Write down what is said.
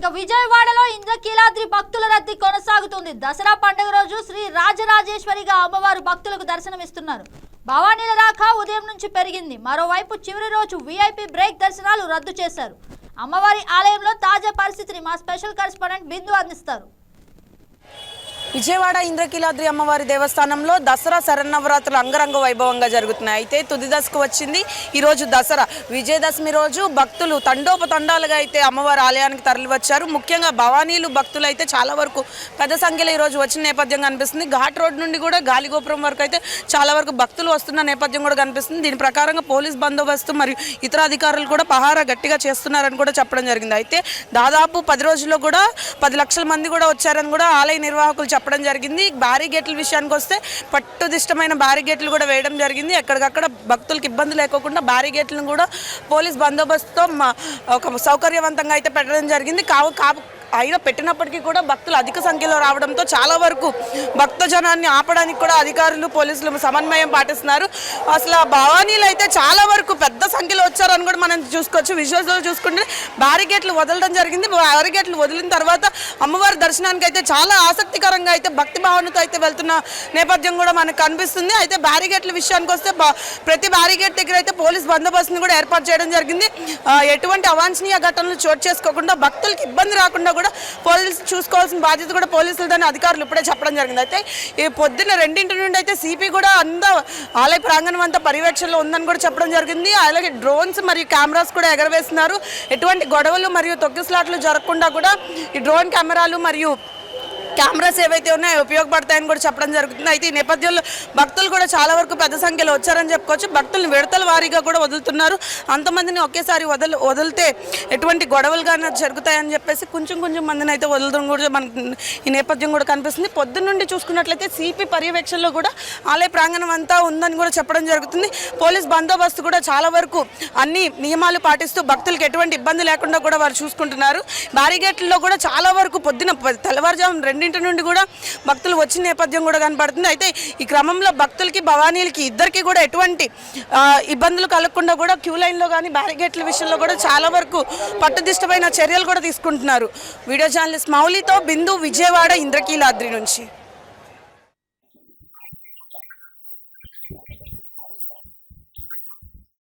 ఇక విజయవాడలో ఇంద్రకీలాద్రి భక్తుల రద్దీ కొనసాగుతుంది. దసరా పండుగ రోజు శ్రీ రాజరాజేశ్వరిగా అమ్మవారు భక్తులకు దర్శనమిస్తున్నారు. భవానీల రాక ఉదయం నుంచి పెరిగింది. మరోవైపు చివరి రోజు వీఐపీ బ్రేక్ దర్శనాలు రద్దు చేశారు. అమ్మవారి ఆలయంలో తాజా పరిస్థితిని మా స్పెషల్ కరెస్పాండెంట్ బిందు అందిస్తారు. విజయవాడ ఇంద్రకీలాద్రి అమ్మవారి దేవస్థానంలో దసరా శరన్నవరాత్రులు అంగరంగ వైభవంగా జరుగుతున్నాయి. అయితే తుది దశకు వచ్చింది ఈరోజు దసరా. విజయదశమి రోజు భక్తులు తండోపతండాలుగా అయితే అమ్మవారి ఆలయానికి తరలివచ్చారు. ముఖ్యంగా భవానీలు భక్తులు అయితే చాలా వరకు పెద్ద సంఖ్యలో ఈరోజు వచ్చిన నేపథ్యం కనిపిస్తుంది. ఘాట్ రోడ్ నుండి కూడా గాలిగోపురం వరకు అయితే చాలా వరకు భక్తులు వస్తున్న నేపథ్యం కూడా కనిపిస్తుంది. దీని ప్రకారంగా పోలీస్ బందోబస్తు మరియు ఇతర అధికారులు కూడా పహారా గట్టిగా చేస్తున్నారని కూడా చెప్పడం జరిగింది. అయితే దాదాపు పది రోజుల్లో కూడా పది లక్షల మంది కూడా వచ్చారని కూడా ఆలయ నిర్వాహకులు చెప్పడం జరిగింది. భారీ గేట్ల విషయానికి వస్తే పట్టుదిష్టమైన భారీ గేట్లు కూడా వేయడం జరిగింది. ఎక్కడికక్కడ భక్తులకు ఇబ్బంది లేకోకుండా భారీ గేట్లను కూడా పోలీస్ బందోబస్తుతో మా- ఒక సౌకర్యవంతంగా అయితే పెట్టడం జరిగింది. కావు కాపు అయినా పెట్టినప్పటికీ కూడా భక్తులు అధిక సంఖ్యలో రావడంతో చాలా వరకు భక్త జనాన్ని ఆపడానికి కూడా అధికారులు పోలీసులు సమన్వయం పాటిస్తున్నారు. అసలు ఆ భవానీలు అయితే చాలా వరకు పెద్ద సంఖ్యలో వచ్చారని కూడా మనం చూసుకోవచ్చు. విజువల్స్లో చూసుకుంటే బ్యారిగేట్లు వదలడం జరిగింది. బ్యారిగేట్లు వదిలిన తర్వాత అమ్మవారి దర్శనానికి అయితే చాలా ఆసక్తికరంగా అయితే భక్తి భావనతో అయితే వెళ్తున్న నేపథ్యం కూడా మనకు కనిపిస్తుంది. అయితే బ్యారిగేట్ల విషయానికి వస్తే ప్రతి బ్యారిగేట్ దగ్గర అయితే పోలీస్ బందోబస్తుని కూడా ఏర్పాటు చేయడం జరిగింది. ఎటువంటి అవాంఛనీయ ఘటనలు చోటు చేసుకోకుండా భక్తులకు ఇబ్బంది రాకుండా కూడా పోలీసులు చూసుకోవాల్సిన బాధ్యత కూడా పోలీసులతోనే అధికారులు ఇప్పుడే చెప్పడం జరిగింది. అయితే ఈ పొద్దున్న రెండింటి నుండి అయితే సిపి కూడా అంత ఆలయ ప్రాంగణం అంతా పర్యవేక్షణలో ఉందని కూడా చెప్పడం జరిగింది. అలాగే డ్రోన్స్ మరియు కెమెరాస్ కూడా ఎగరవేస్తున్నారు. ఎటువంటి గొడవలు మరియు తొక్కిస్లాట్లు జరగకుండా కూడా ఈ డ్రోన్ కెమెరాలు మరియు కెమెరాస్ ఏవైతే ఉన్నాయో ఉపయోగపడతాయని కూడా చెప్పడం జరుగుతుంది. అయితే ఈ నేపథ్యంలో భక్తులు కూడా చాలా వరకు పెద్ద సంఖ్యలో వచ్చారని చెప్పుకోవచ్చు. భక్తులను విడతల వారీగా కూడా వదులుతున్నారు. అంతమందిని ఒకేసారి వదలు వదిలితే ఎటువంటి గొడవలు కానీ జరుగుతాయని చెప్పేసి కొంచెం కొంచెం మందిని అయితే వదలడం కూడా మనకి ఈ నేపథ్యం కూడా కనిపిస్తుంది. పొద్దున్న నుండి చూసుకున్నట్లయితే సిపి పర్యవేక్షణలో కూడా ఆలయ ప్రాంగణం అంతా ఉందని కూడా చెప్పడం జరుగుతుంది. పోలీస్ బందోబస్తు కూడా చాలా వరకు అన్ని నియమాలు పాటిస్తూ భక్తులకు ఎటువంటి ఇబ్బంది లేకుండా కూడా వారు చూసుకుంటున్నారు. బారిగేట్లలో కూడా చాలా వరకు పొద్దున తెల్లవారుజాము రెండు ఇంటి నుండి కూడా భక్తులు వచ్చిన నేపథ్యం కూడా కనపడుతుంది. అయితే ఈ క్రమంలో భక్తులకి భవానీలకి ఇద్దరికి కూడా ఎటువంటి ఇబ్బందులు కలగకుండా కూడా క్యూ లైన్లో కానీ బ్యారిగేట్ల విషయంలో కూడా చాలా వరకు పట్టుదిష్టమైన చర్యలు కూడా తీసుకుంటున్నారు. వీడియో జర్నలిస్ట్ మౌలితో బిందు విజయవాడ ఇంద్రకీలాద్రి నుంచి.